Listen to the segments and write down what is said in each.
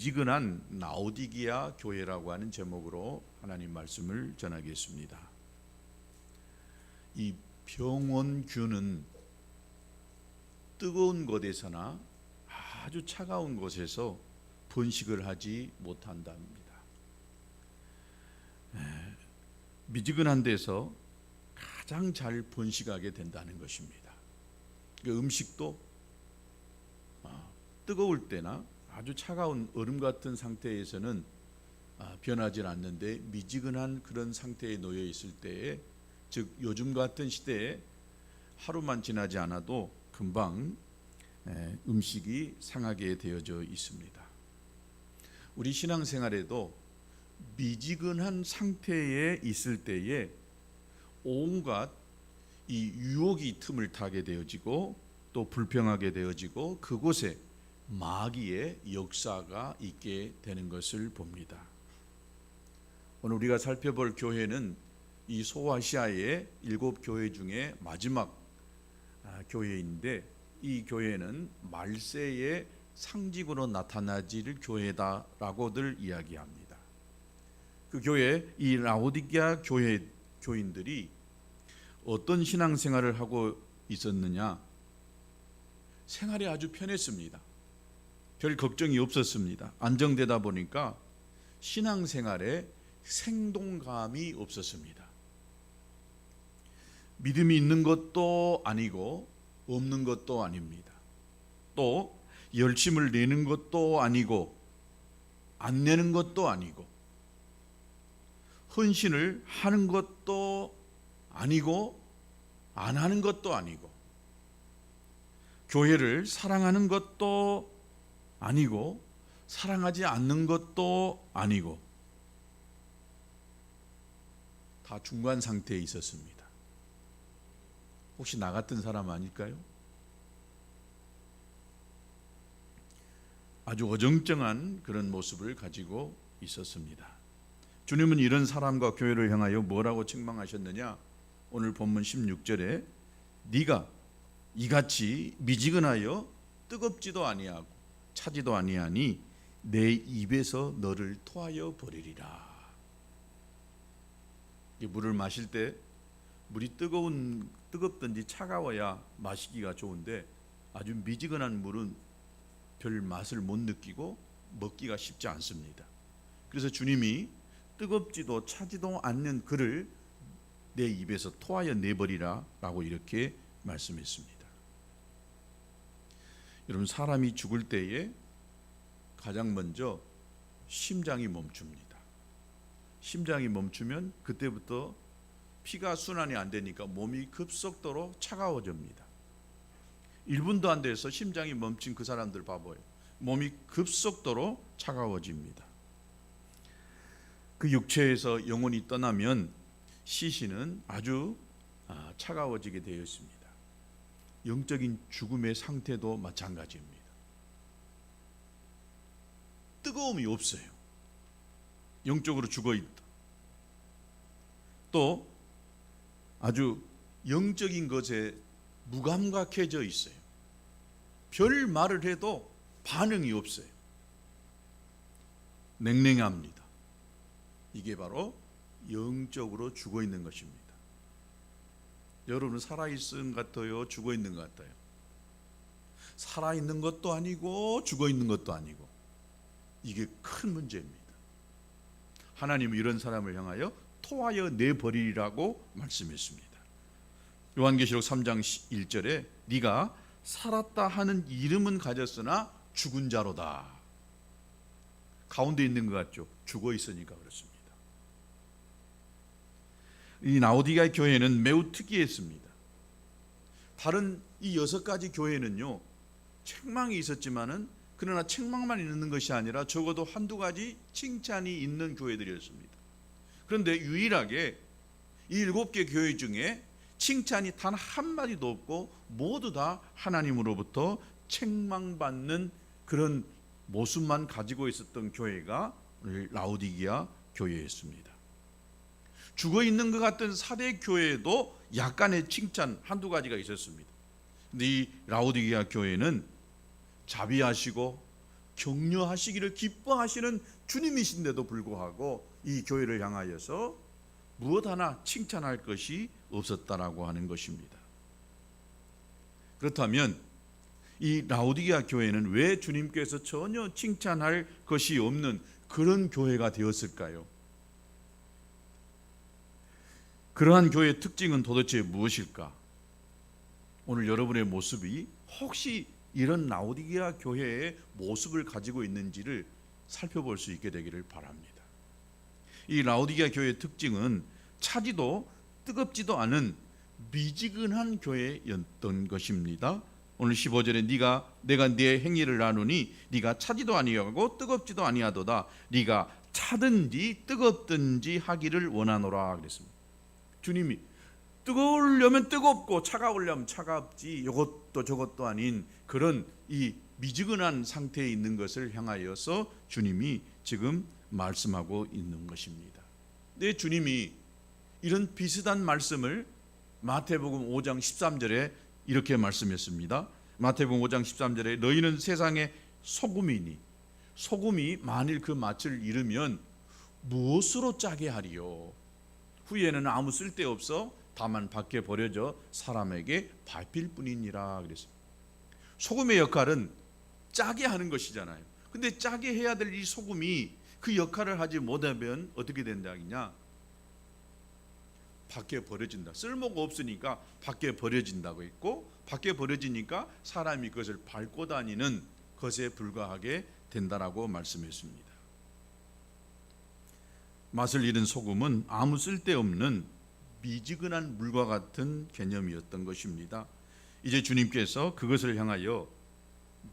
미지근한 나오디기아 교회라고 하는 제목으로 하나님 말씀을 전하겠습니다. 이 병원균은 뜨거운 곳에서나 아주 차가운 곳에서 번식을 하지 못한답니다. 에, 미지근한 데서 가장 잘 번식하게 된다는 것입니다. 그 음식도 아, 뜨거울 때나 아주 차가운 얼음 같은 상태에서는 아, 변하지 않는데 미지근한 그런 상태에 놓여 있을 때에 즉 요즘 같은 시대에 하루만 지나지 않아도 금방 에, 음식이 상하게 되어져 있습니다. 우리 신앙생활에도 미지근한 상태에 있을 때에 온갖 이 유혹이 틈을 타게 되어지고 또 불평하게 되어지고 그곳에 마귀의 역사가 있게 되는 것을 봅니다. 오늘 우리가 살펴볼 교회는 이 소아시아의 일곱 교회 중에 마지막 아, 교회인데 이 교회는 말세의 상징으로 나타나질 교회다라고들 이야기합니다. 그 교회 이 라오디게아 교회 교인들이 어떤 신앙생활을 하고 있었느냐? 생활이 아주 편했습니다. 별 걱정이 없었습니다. 안정되다 보니까 신앙생활에 생동감이 없었습니다. 믿음이 있는 것도 아니고 없는 것도 아닙니다. 또 열심을 내는 것도 아니고 안 내는 것도 아니고 헌신을 하는 것도 아니고 안 하는 것도 아니고 교회를 사랑하는 것도 아니고 사랑하지 않는 것도 아니고 다 중간 상태에 있었습니다. 혹시 나 같은 사람 아닐까요? 아주 어정쩡한 그런 모습을 가지고 있었습니다. 주님은 이런 사람과 교회를 향하여 뭐라고 책망하셨느냐? 오늘 본문 16절에 네가 이같이 미지근하여 뜨겁지도 아니하고 차지도 아니하니 내 입에서 너를 토하여 버리리라. 이 물을 마실 때 물이 뜨거운 뜨겁든지 차가워야 마시기가 좋은데 아주 미지근한 물은 별 맛을 못 느끼고 먹기가 쉽지 않습니다. 그래서 주님이 뜨겁지도 차지도 않는 그를 내 입에서 토하여 내버리라라고 이렇게 말씀했습니다. 여러분 사람이 죽을 때에 가장 먼저 심장이 멈춥니다. 심장이 멈추면 그때부터 피가 순환이 안 되니까 몸이 급속도로 차가워집니다. 1분도 안 돼서 심장이 멈춘 그 사람들 봐봐요. 몸이 급속도로 차가워집니다. 그 육체에서 영혼이 떠나면 시신은 아주 아, 차가워지게 되어 있습니다. 영적인 죽음의 상태도 마찬가지입니다. 뜨거움이 없어요. 영적으로 죽어 있다. 또 아주 영적인 것에 무감각해져 있어요. 별 말을 해도 반응이 없어요. 냉랭합니다. 이게 바로 영적으로 죽어 있는 것입니다. 여러분 살아 있은 것 같아요, 죽어 있는 것 같아요. 살아 있는 것도 아니고 죽어 있는 것도 아니고 이게 큰 문제입니다. 하나님은 이런 사람을 향하여 토하여 내버리라고 말씀했습니다. 요한계시록 3장 1절에 네가 살았다 하는 이름은 가졌으나 죽은 자로다. 가운데 있는 것 같죠. 죽어 있으니까 그렇습니다. 이 나오디가 교회는 매우 특이했습니다. 다른 이 여섯 가지 교회는요 책망이 있었지만은 그러나 책망만 있는 것이 아니라 적어도 한두 가지 칭찬이 있는 교회들이었습니다. 그런데 유일하게 이 일곱 개 교회 중에 칭찬이 단 한마디도 없고 모두 다 하나님으로부터 책망받는 그런 모습만 가지고 있었던 교회가 라우디기아 교회였습니다. 죽어 있는 것 같은 사대 교회에도 약간의 칭찬 한두 가지가 있었습니다. 근데 이 라우디기아 교회는 자비하시고 격려하시기를 기뻐하시는 주님이신데도 불구하고 이 교회를 향하여서 무엇 하나 칭찬할 것이 없었다라고 하는 것입니다. 그렇다면 이 라우디게아 교회는 왜 주님께서 전혀 칭찬할 것이 없는 그런 교회가 되었을까요? 그러한 교회의 특징은 도대체 무엇일까? 오늘 여러분의 모습이 혹시 이런 라우디게아 교회의 모습을 가지고 있는지를 살펴볼 수 있게 되기를 바랍니다. 이 라우디게아 교회의 특징은 차지도 뜨겁지도 않은 미지근한 교회였던 것입니다. 오늘 15절에 네가 내가 네 행위를 나누니 네가 차지도 아니하고 뜨겁지도 아니하도다. 네가 차든지 뜨겁든지 하기를 원하노라 그랬습니다. 주님이 뜨거우려면 뜨겁고 차가우려면 차갑지 이것도 저것도 아닌 그런 이 미지근한 상태에 있는 것을 향하여서 주님이 지금 말씀하고 있는 것입니다. 네, 주님이 이런 비슷한 말씀을 마태복음 5장 13절에 이렇게 말씀했습니다. 마태복음 5장 13절에 너희는 세상의 소금이니 소금이 만일 그 맛을 잃으면 무엇으로 짜게 하리요? 후에는 아무 쓸데 없어 다만 밖에 버려져 사람에게 밟힐 뿐이니라 그랬습니다. 소금의 역할은 짜게 하는 것이잖아요. 근데 짜게 해야 될 이 소금이 그 역할을 하지 못하면 어떻게 된다냐? 밖에 버려진다. 쓸모가 없으니까 밖에 버려진다고 했고 밖에 버려지니까 사람이 그것을 밟고 다니는 것에 불과하게 된다라고 말씀했습니다. 맛을 잃은 소금은 아무 쓸데없는 미지근한 물과 같은 개념이었던 것입니다. 이제 주님께서 그것을 향하여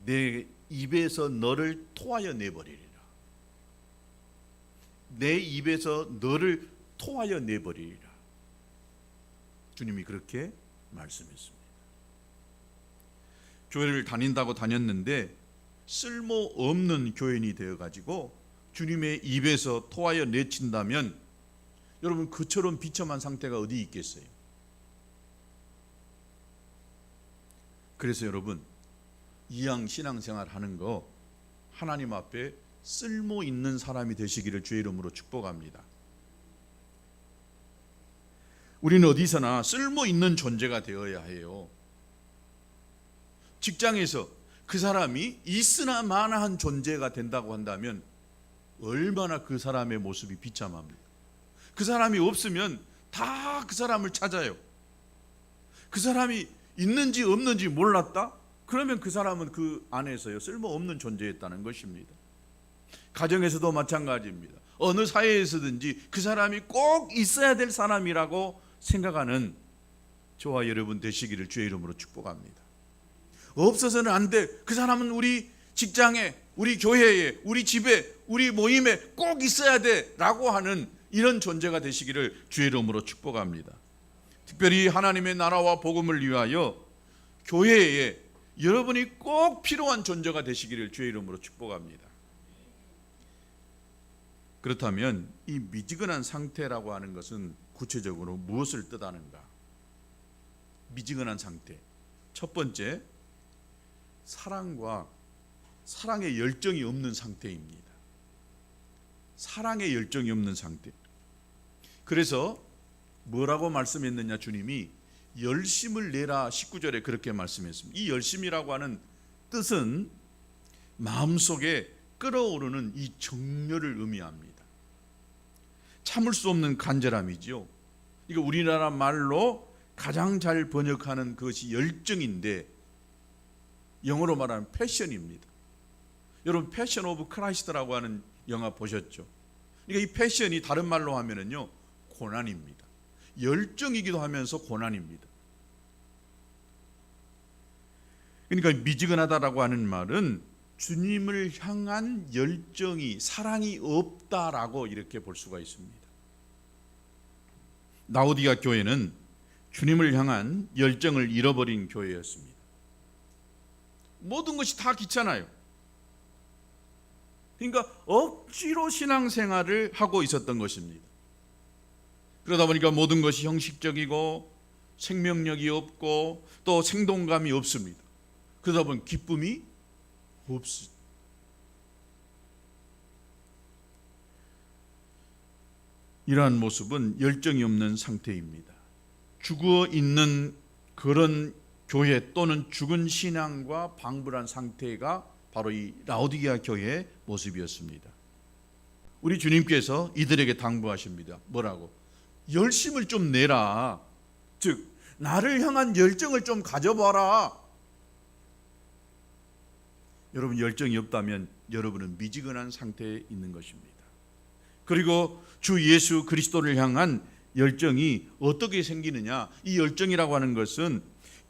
내 입에서 너를 토하여 내버리리라. 내 입에서 너를 토하여 내버리리라. 주님이 그렇게 말씀했습니다. 교회를 다닌다고 다녔는데 쓸모 없는 교인이 되어 가지고 주님의 입에서 토하여 내친다면 여러분 그처럼 비참한 상태가 어디 있겠어요? 그래서 여러분 이양 신앙생활 하는 거 하나님 앞에 쓸모 있는 사람이 되시기를 주의 이름으로 축복합니다. 우리는 어디서나 쓸모 있는 존재가 되어야 해요. 직장에서 그 사람이 있으나 마나한 존재가 된다고 한다면 얼마나 그 사람의 모습이 비참합니까? 그 사람이 없으면 다 그 사람을 찾아요. 그 사람이 있는지 없는지 몰랐다? 그러면 그 사람은 그 안에서요 쓸모없는 존재였다는 것입니다. 가정에서도 마찬가지입니다. 어느 사회에서든지 그 사람이 꼭 있어야 될 사람이라고 생각하는 저와 여러분 되시기를 주의 이름으로 축복합니다. 없어서는 안 돼. 그 사람은 우리 직장에, 우리 교회에, 우리 집에, 우리 모임에 꼭 있어야 돼. 라고 하는 이런 존재가 되시기를 주의 이름으로 축복합니다. 특별히 하나님의 나라와 복음을 위하여 교회에 여러분이 꼭 필요한 존재가 되시기를 주의 이름으로 축복합니다. 그렇다면 이 미지근한 상태라고 하는 것은 구체적으로 무엇을 뜻하는가? 미지근한 상태. 첫 번째, 사랑과 사랑의 열정이 없는 상태입니다. 사랑의 열정이 없는 상태. 그래서 뭐라고 말씀했느냐 주님이 열심을 내라 19절에 그렇게 말씀했습니다. 이 열심이라고 하는 뜻은 마음속에 끓어오르는 이 정열을 의미합니다. 참을 수 없는 간절함이지요. 이거 우리나라 말로 가장 잘 번역하는 것이 열정인데 영어로 말하면 패션입니다. 여러분 패션 오브 크라이스트라고 하는 영화 보셨죠? 그러니까 이 패션이 다른 말로 하면은요 고난입니다. 열정이기도 하면서 고난입니다. 그러니까 미지근하다라고 하는 말은 주님을 향한 열정이 사랑이 없다라고 이렇게 볼 수가 있습니다. 나우디아 교회는 주님을 향한 열정을 잃어버린 교회였습니다. 모든 것이 다 귀찮아요. 그러니까 억지로 신앙생활을 하고 있었던 것입니다. 그러다 보니까 모든 것이 형식적이고 생명력이 없고 또 생동감이 없습니다. 그러다 보니 기쁨이 없습니다. 이러한 모습은 열정이 없는 상태입니다. 죽어 있는 그런 교회 또는 죽은 신앙과 방불한 상태가 바로 이 라오디게아 교회의 모습이었습니다. 우리 주님께서 이들에게 당부하십니다. 뭐라고? 열심을 좀 내라. 즉 나를 향한 열정을 좀 가져봐라. 여러분 열정이 없다면 여러분은 미지근한 상태에 있는 것입니다. 그리고 주 예수 그리스도를 향한 열정이 어떻게 생기느냐? 이 열정이라고 하는 것은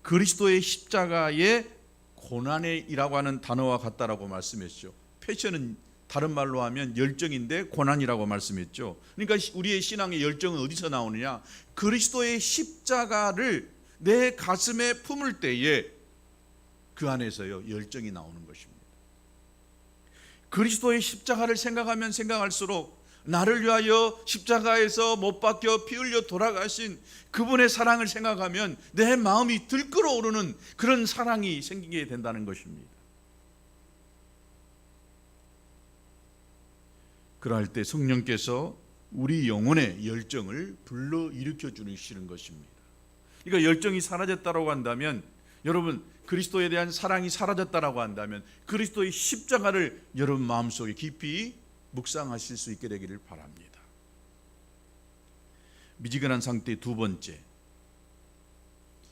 그리스도의 십자가의 고난이라고 하는 단어와 같다라고 말씀했죠. 패션은 다른 말로 하면 열정인데 고난이라고 말씀했죠. 그러니까 우리의 신앙의 열정은 어디서 나오느냐? 그리스도의 십자가를 내 가슴에 품을 때에 그 안에서요 열정이 나오는 것입니다. 그리스도의 십자가를 생각하면 생각할수록 나를 위하여 십자가에서 못 박혀 피 흘려 돌아가신 그분의 사랑을 생각하면 내 마음이 들끓어오르는 그런 사랑이 생기게 된다는 것입니다. 그럴 때 성령께서 우리 영혼의 열정을 불러 일으켜 주시는 것입니다. 그러니까 열정이 사라졌다고 한다면 여러분 그리스도에 대한 사랑이 사라졌다라고 한다면 그리스도의 십자가를 여러분 마음속에 깊이 묵상하실 수 있게 되기를 바랍니다. 미지근한 상태 두 번째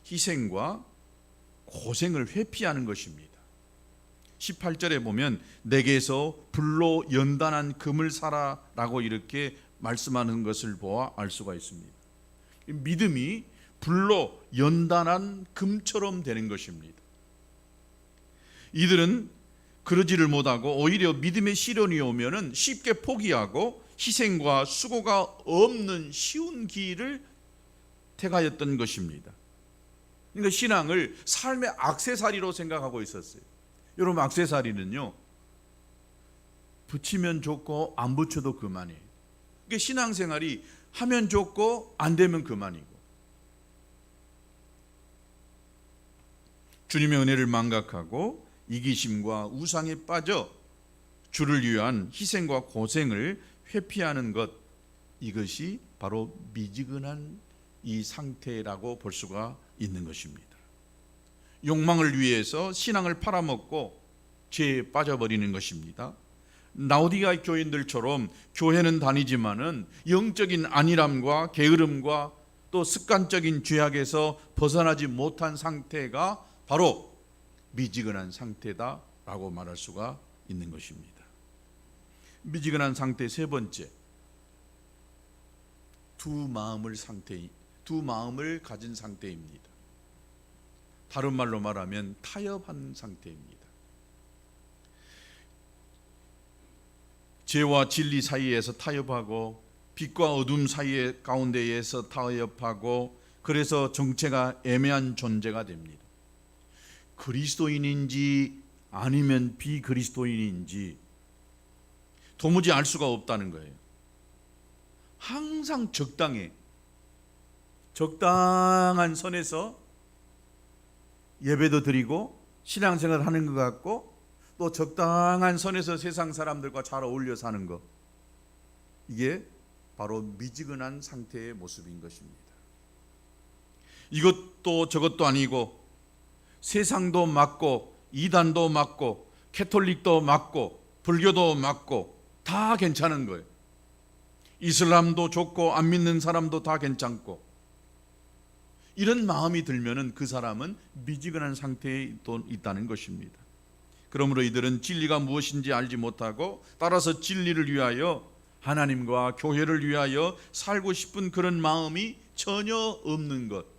희생과 고생을 회피하는 것입니다. 18절에 보면 내게서 불로 연단한 금을 사라라고 이렇게 말씀하는 것을 보아 알 수가 있습니다. 믿음이 불로 연단한 금처럼 되는 것입니다. 이들은 그러지를 못하고 오히려 믿음의 시련이 오면은 쉽게 포기하고 희생과 수고가 없는 쉬운 길을 택하였던 것입니다. 그러니까 신앙을 삶의 악세사리로 생각하고 있었어요. 여러분 악세사리는요 붙이면 좋고 안 붙여도 그만이에요. 그러니까 신앙생활이 하면 좋고 안 되면 그만이고 주님의 은혜를 망각하고 이기심과 우상에 빠져 주를 위한 희생과 고생을 회피하는 것 이것이 바로 미지근한 이 상태라고 볼 수가 있는 것입니다. 욕망을 위해서 신앙을 팔아먹고 죄에 빠져버리는 것입니다. 나우디아 교인들처럼 교회는 다니지만은 영적인 안일함과 게으름과 또 습관적인 죄악에서 벗어나지 못한 상태가 바로 미지근한 상태다라고 말할 수가 있는 것입니다. 미지근한 상태 세 번째 두 마음을 상태 두 마음을 가진 상태입니다. 다른 말로 말하면 타협한 상태입니다. 죄와 진리 사이에서 타협하고 빛과 어둠 사이에 가운데에서 타협하고 그래서 정체가 애매한 존재가 됩니다. 그리스도인인지 아니면 비그리스도인인지 도무지 알 수가 없다는 거예요. 항상 적당해. 적당한 선에서 예배도 드리고 신앙생활 하는 것 같고 또 적당한 선에서 세상 사람들과 잘 어울려 사는 것. 이게 바로 미지근한 상태의 모습인 것입니다. 이것도 저것도 아니고 세상도 맞고 이단도 맞고 캐톨릭도 맞고 불교도 맞고 다 괜찮은 거예요. 이슬람도 좋고 안 믿는 사람도 다 괜찮고 이런 마음이 들면은 그 사람은 미지근한 상태에 있다는 것입니다. 그러므로 이들은 진리가 무엇인지 알지 못하고 따라서 진리를 위하여 하나님과 교회를 위하여 살고 싶은 그런 마음이 전혀 없는 것.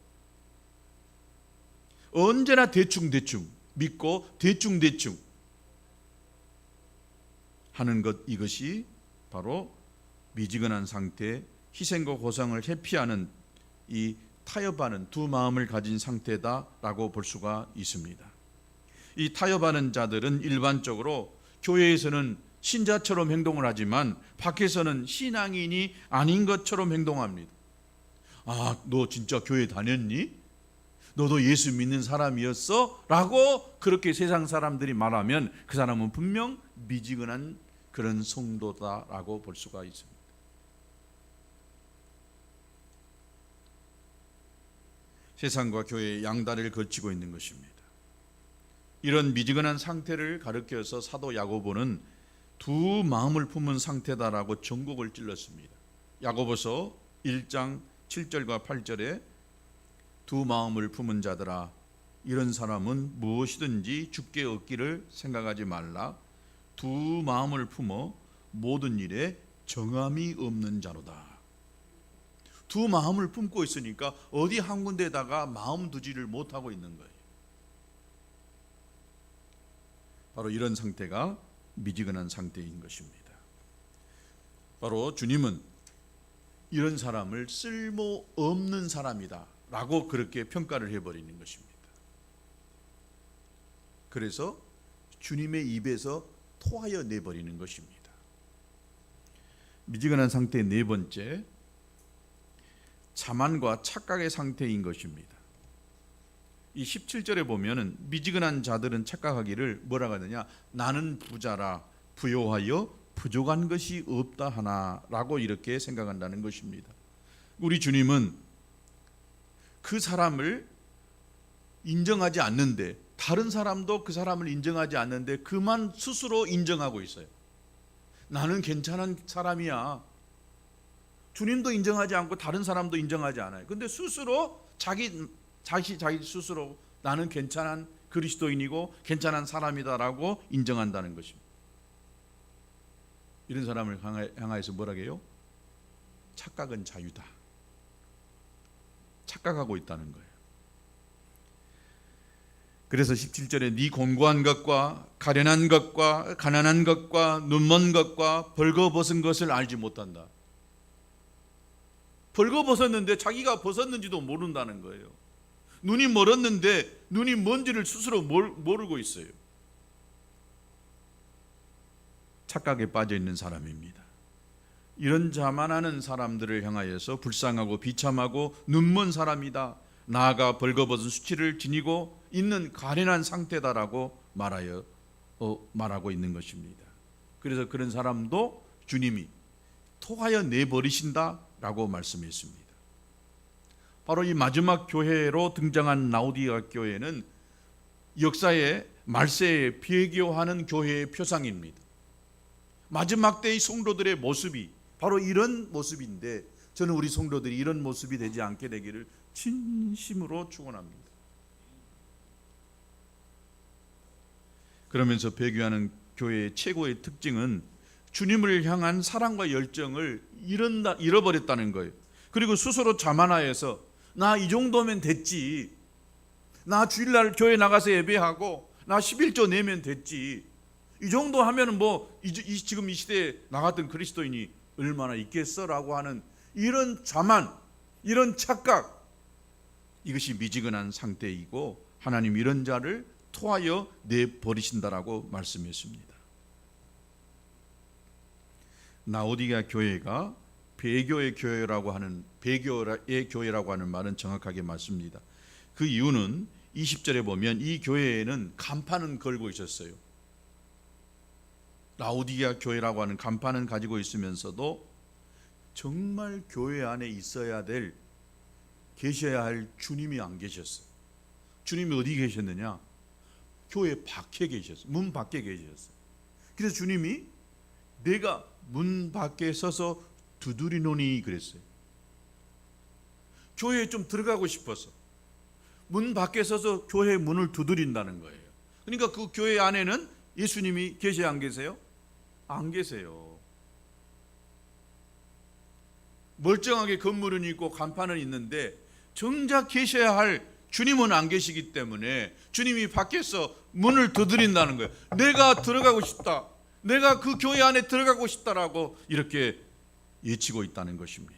언제나 대충대충 믿고 대충대충 하는 것 이것이 바로 미지근한 상태, 희생과 고상을 회피하는 이 타협하는 두 마음을 가진 상태다라고 볼 수가 있습니다. 이 타협하는 자들은 일반적으로 교회에서는 신자처럼 행동을 하지만 밖에서는 신앙인이 아닌 것처럼 행동합니다. 아, 너 진짜 교회 다녔니? 너도 예수 믿는 사람이었어? 라고 그렇게 세상 사람들이 말하면 그 사람은 분명 미지근한 그런 성도다라고 볼 수가 있습니다. 세상과 교회의 양다리를 걸치고 있는 것입니다. 이런 미지근한 상태를 가르켜서 사도 야고보는 두 마음을 품은 상태다라고 전곡을 찔렀습니다. 야고보서 1장 7절과 8절에 두 마음을 품은 자들아 이런 사람은 무엇이든지 죽게 얻기를 생각하지 말라 두 마음을 품어 모든 일에 정함이 없는 자로다. 두 마음을 품고 있으니까 어디 한 군데다가 마음 두지를 못하고 있는 거예요. 바로 이런 상태가 미지근한 상태인 것입니다. 바로 주님은 이런 사람을 쓸모 없는 사람이다 라고 그렇게 평가를 해버리는 것입니다. 그래서 주님의 입에서 토하여 내버리는 것입니다. 미지근한 상태의 네 번째, 자만과 착각의 상태인 것입니다. 이 17절에 보면은 미지근한 자들은 착각하기를 뭐라 하느냐 나는 부자라 부요하여 부족한 것이 없다 하나라고 이렇게 생각한다는 것입니다. 우리 주님은 그 사람을 인정하지 않는데 다른 사람도 그 사람을 인정하지 않는데 그만 스스로 인정하고 있어요. 나는 괜찮은 사람이야. 주님도 인정하지 않고 다른 사람도 인정하지 않아요. 근데 스스로 자기 자기 자기 스스로 나는 괜찮은 그리스도인이고 괜찮은 사람이다라고 인정한다는 것입니다. 이런 사람을 향하여서 뭐라고 해요? 착각은 자유다. 착각하고 있다는 거예요. 그래서 17절에 네 공고한 것과 가련한 것과 가난한 것과 눈먼 것과 벌거벗은 것을 알지 못한다. 벌거벗었는데 자기가 벗었는지도 모른다는 거예요. 눈이 멀었는데 눈이 뭔지를 스스로 모르고 있어요. 착각에 빠져 있는 사람입니다. 이런 자만하는 사람들을 향하여서 불쌍하고 비참하고 눈먼 사람이다. 나아가 벌거벗은 수치를 지니고 있는 가련한 상태다라고 말하여 어, 말하고 있는 것입니다. 그래서 그런 사람도 주님이 토하여 내버리신다라고 말씀했습니다. 바로 이 마지막 교회로 등장한 나우디아 교회는 역사의 말세에 비교하는 교회의 표상입니다. 마지막 때의 성도들의 모습이 바로 이런 모습인데 저는 우리 성도들이 이런 모습이 되지 않게 되기를 진심으로 축원합니다. 그러면서 배교하는 교회의 최고의 특징은 주님을 향한 사랑과 열정을 잃은다, 잃어버렸다는 거예요. 그리고 스스로 자만하여서 나 이 정도면 됐지. 나 주일날 교회 나가서 예배하고 나 11조 내면 됐지. 이 정도 하면은 뭐 이, 이, 지금 이 시대에 나 같은 그리스도인이 얼마나 있겠어라고 하는 이런 자만, 이런 착각 이것이 미지근한 상태이고 하나님 이런 자를 토하여 내 버리신다라고 말씀했습니다. 나오디가 교회가 배교의 교회라고 하는 배교의 교회라고 하는 말은 정확하게 맞습니다. 그 이유는 20절에 보면 이 교회에는 간판은 걸고 있었어요. 라우디아 교회라고 하는 간판은 가지고 있으면서도 정말 교회 안에 있어야 될 계셔야 할 주님이 안 계셨어요. 주님이 어디 계셨느냐? 교회 밖에 계셨어요. 문 밖에 계셨어요. 그래서 주님이 내가 문 밖에 서서 두드리노니 그랬어요. 교회에 좀 들어가고 싶어서 문 밖에 서서 교회 문을 두드린다는 거예요. 그러니까 그 교회 안에는 예수님이 계세요, 안 계세요? 안 계세요. 멀쩡하게 건물은 있고 간판은 있는데 정작 계셔야 할 주님은 안 계시기 때문에 주님이 밖에서 문을 두드린다는 거예요. 내가 들어가고 싶다. 내가 그 교회 안에 들어가고 싶다라고 이렇게 예치고 있다는 것입니다.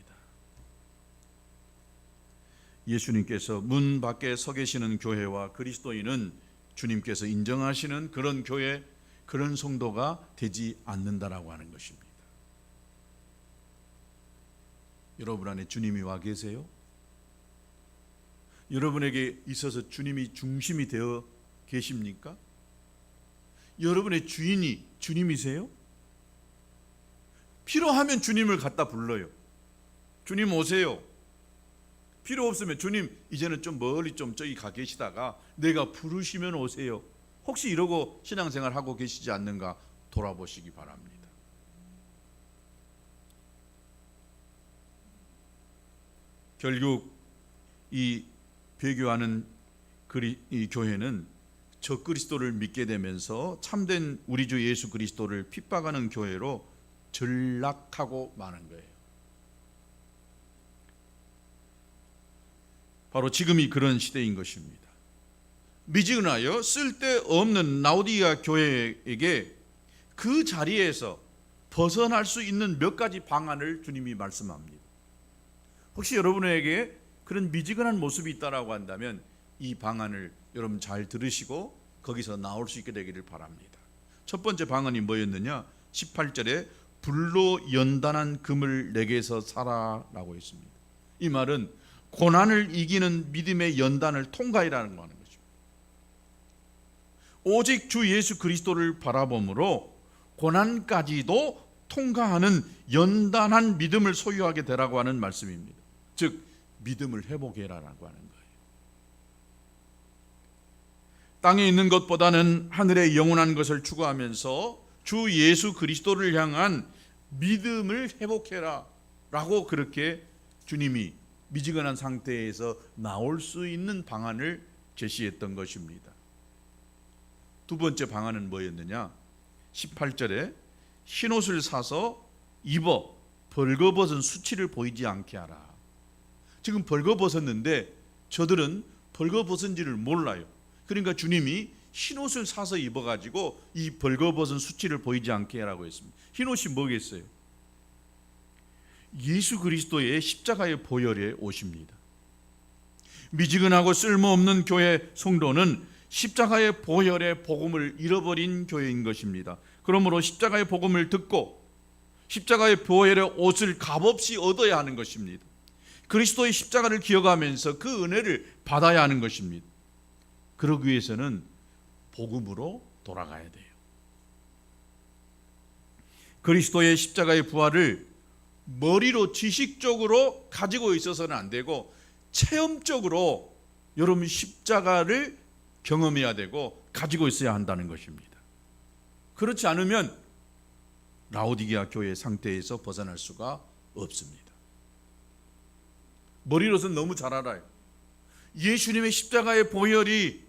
예수님께서 문 밖에 서 계시는 교회와 그리스도인은 주님께서 인정하시는 그런 교회, 그런 성도가 되지 않는다라고 하는 것입니다. 여러분 안에 주님이 와 계세요? 여러분에게 있어서 주님이 중심이 되어 계십니까? 여러분의 주인이 주님이세요? 필요하면 주님을 갖다 불러요. 주님 오세요. 필요 없으면 주님 이제는 좀 멀리 좀 저기 가 계시다가 내가 부르시면 오세요. 혹시 이러고 신앙생활 하고 계시지 않는가 돌아보시기 바랍니다. 결국 이 배교하는 그리, 이 교회는 저 그리스도를 믿게 되면서 참된 우리 주 예수 그리스도를 핍박하는 교회로 전락하고 마는 거예요. 바로 지금이 그런 시대인 것입니다. 미지근하여 쓸데없는 나우디아 교회에게 그 자리에서 벗어날 수 있는 몇 가지 방안을 주님이 말씀합니다. 혹시 여러분에게 그런 미지근한 모습이 있다라고 한다면 이 방안을 여러분 잘 들으시고 거기서 나올 수 있게 되기를 바랍니다. 첫 번째 방안이 뭐였느냐? 18절에 불로 연단한 금을 내게서 사라라고 했습니다. 이 말은 고난을 이기는 믿음의 연단을 통과이라는 거 하는 것입니다. 오직 주 예수 그리스도를 바라봄으로 고난까지도 통과하는 연단한 믿음을 소유하게 되라고 하는 말씀입니다. 즉 믿음을 회복해라라고 하는 거예요. 땅에 있는 것보다는 하늘의 영원한 것을 추구하면서 주 예수 그리스도를 향한 믿음을 회복해라라고 그렇게 주님이 미지근한 상태에서 나올 수 있는 방안을 제시했던 것입니다. 두 번째 방안은 뭐였느냐? 18절에 흰 옷을 사서 입어 벌거벗은 수치를 보이지 않게 하라. 지금 벌거벗었는데 저들은 벌거벗은지를 몰라요. 그러니까 주님이 흰 옷을 사서 입어가지고 이 벌거벗은 수치를 보이지 않게 하라고 했습니다. 흰 옷이 뭐겠어요? 예수 그리스도의 십자가의 보혈의 옷입니다. 미지근하고 쓸모없는 교회 성도는 십자가의 보혈의 복음을 잃어버린 교회인 것입니다. 그러므로 십자가의 복음을 듣고 십자가의 보혈의 옷을 값없이 얻어야 하는 것입니다. 그리스도의 십자가를 기억하면서 그 은혜를 받아야 하는 것입니다. 그러기 위해서는 복음으로 돌아가야 돼요. 그리스도의 십자가의 부활을 머리로 지식적으로 가지고 있어서는 안 되고 체험적으로 여러분 십자가를 경험해야 되고 가지고 있어야 한다는 것입니다. 그렇지 않으면 라오디게아 교회 상태에서 벗어날 수가 없습니다. 머리로서는 너무 잘 알아요. 예수님의 십자가의 보혈이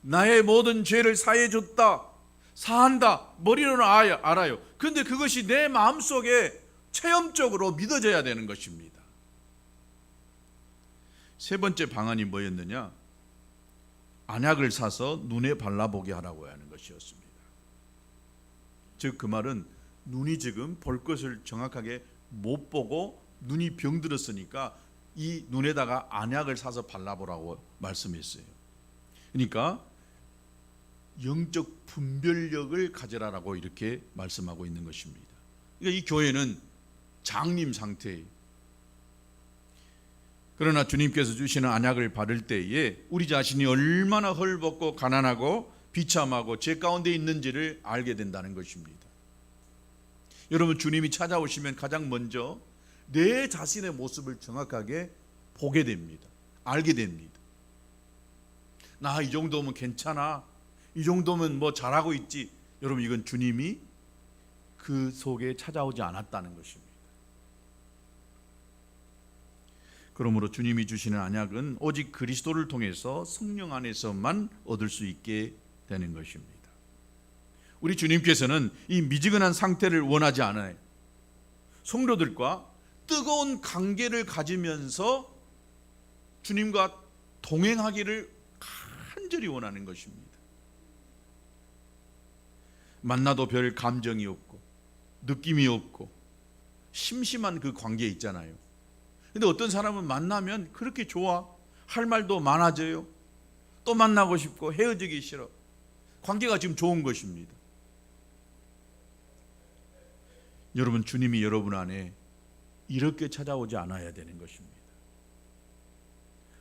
나의 모든 죄를 사해 줬다. 사한다. 머리로는 알아요. 그런데 그것이 내 마음속에 체험적으로 믿어져야 되는 것입니다. 세 번째 방안이 뭐였느냐? 안약을 사서 눈에 발라보게 하라고 하는 것이었습니다. 즉 그 말은 눈이 지금 볼 것을 정확하게 못 보고 눈이 병들었으니까 이 눈에다가 안약을 사서 발라보라고 말씀했어요. 그러니까 영적 분별력을 가져라라고 이렇게 말씀하고 있는 것입니다. 그러니까 이 교회는 장님 상태예요. 그러나 주님께서 주시는 안약을 받을 때에 우리 자신이 얼마나 헐벗고 가난하고 비참하고 죄 가운데 있는지를 알게 된다는 것입니다. 여러분 주님이 찾아오시면 가장 먼저 내 자신의 모습을 정확하게 보게 됩니다. 알게 됩니다. 나 이 정도면 괜찮아. 이 정도면 뭐 잘하고 있지. 여러분 이건 주님이 그 속에 찾아오지 않았다는 것입니다. 그러므로 주님이 주시는 안약은 오직 그리스도를 통해서 성령 안에서만 얻을 수 있게 되는 것입니다. 우리 주님께서는 이 미지근한 상태를 원하지 않아요. 성도들과 뜨거운 관계를 가지면서 주님과 동행하기를 간절히 원하는 것입니다. 만나도 별 감정이 없고 느낌이 없고 심심한 그 관계 있잖아요. 근데 어떤 사람은 만나면 그렇게 좋아. 할 말도 많아져요. 또 만나고 싶고 헤어지기 싫어. 관계가 지금 좋은 것입니다. 여러분 주님이 여러분 안에 이렇게 찾아오지 않아야 되는 것입니다.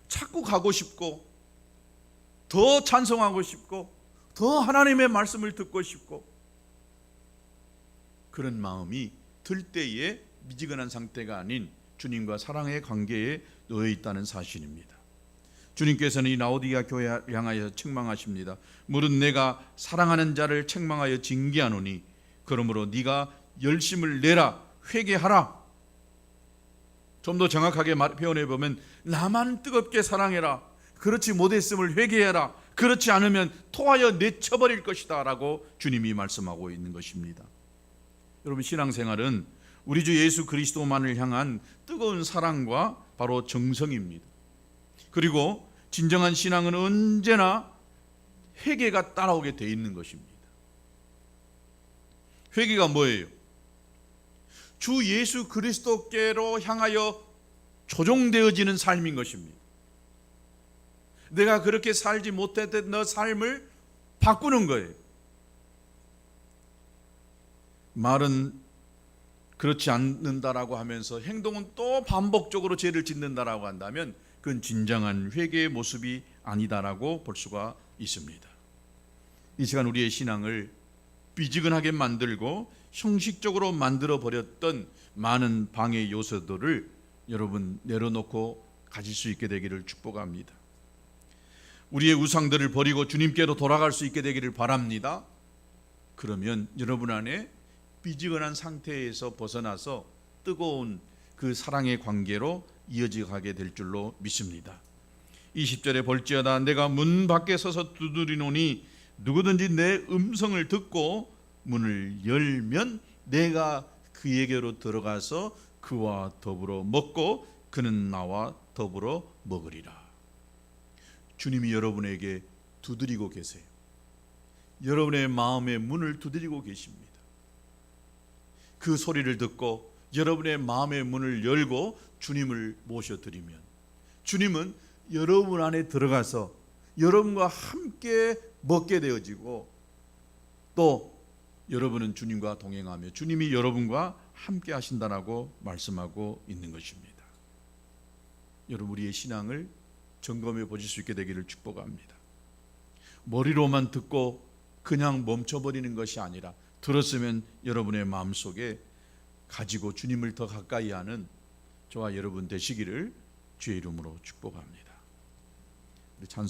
자꾸 가고 싶고 더 찬송하고 싶고 더 하나님의 말씀을 듣고 싶고 그런 마음이 들 때에 미지근한 상태가 아닌 주님과 사랑의 관계에 놓여 있다는 사실입니다. 주님께서는 이 라오디가 교회를 향하여 책망하십니다. 무릇 내가 사랑하는 자를 책망하여 징계하노니 그러므로 네가 열심을 내라 회개하라. 좀 더 정확하게 말- 표현해 보면 나만 뜨겁게 사랑해라. 그렇지 못했음을 회개해라. 그렇지 않으면 토하여 내쳐버릴 것이다라고 주님이 말씀하고 있는 것입니다. 여러분 신앙생활은 우리 주 예수 그리스도만을 향한 뜨거운 사랑과 바로 정성입니다. 그리고 진정한 신앙은 언제나 회개가 따라오게 돼 있는 것입니다. 회개가 뭐예요? 주 예수 그리스도께로 향하여 조종되어지는 삶인 것입니다. 내가 그렇게 살지 못했던 너 삶을 바꾸는 거예요. 말은 그렇지 않는다라고 하면서 행동은 또 반복적으로 죄를 짓는다라고 한다면 그건 진정한 회개의 모습이 아니다라고 볼 수가 있습니다. 이 시간 우리의 신앙을 삐지근하게 만들고 형식적으로 만들어 버렸던 많은 방해 요소들을 여러분 내려놓고 가질 수 있게 되기를 축복합니다. 우리의 우상들을 버리고 주님께로 돌아갈 수 있게 되기를 바랍니다. 그러면 여러분 안에 삐지근한 상태에서 벗어나서 뜨거운 그 사랑의 관계로 이어지게 될 줄로 믿습니다. 20절에 볼지어다 내가 문 밖에 서서 두드리노니 누구든지 내 음성을 듣고 문을 열면 내가 그에게로 들어가서 그와 더불어 먹고 그는 나와 더불어 먹으리라. 주님이 여러분에게 두드리고 계세요. 여러분의 마음의 문을 두드리고 계십니다. 그 소리를 듣고 여러분의 마음의 문을 열고 주님을 모셔드리면 주님은 여러분 안에 들어가서 여러분과 함께 먹게 되어지고 또 여러분은 주님과 동행하며 주님이 여러분과 함께 하신다라고 말씀하고 있는 것입니다. 여러분 우리의 신앙을 점검해 보실 수 있게 되기를 축복합니다. 머리로만 듣고 그냥 멈춰버리는 것이 아니라 들었으면 여러분의 마음속에 가지고 주님을 더 가까이 하는 저와 여러분 되시기를 주의 이름으로 축복합니다. 우리 찬송